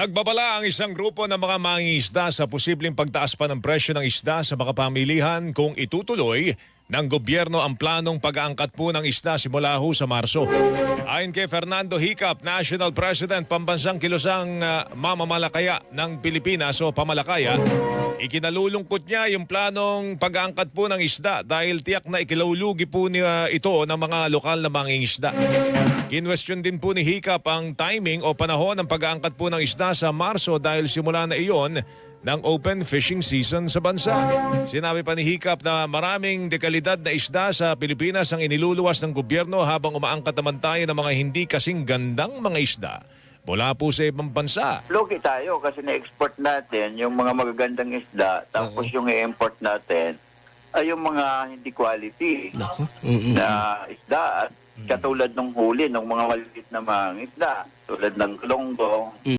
Nagbabala ang isang grupo ng mga mangingisda sa posibleng pagtaas pa ng presyo ng isda sa mga pamilihan kung itutuloy ng gobyerno ang planong pag-aangkat po ng isda simula ho sa Marso. Ayon kay Fernando Hicap, National President Pambansang Kilusang ah, Mamamalakaya ng Pilipinas o Pamalakaya, ikinalulungkot niya yung planong pag-aangkat po ng isda dahil tiyak na ikilulugi po niya ito ng mga lokal na mangingisda. Kinwestiyon din po ni Hicap ang timing o panahon ng pag-aangkat po ng isda sa Marso dahil simula na iyon ng open fishing season sa bansa. Sinabi pa ni Hicap na maraming dekalidad na isda sa Pilipinas ang iniluluwas ng gobyerno habang umaangkat naman tayo ng mga hindi kasing gandang mga isda mula po sa ibang bansa. Lugi tayo kasi na-export natin yung mga magagandang isda tapos yung i-import natin ay yung mga hindi quality. Mm-mm. na isda at katulad ng huli ng mga maliit na mga isda tulad ng longgong,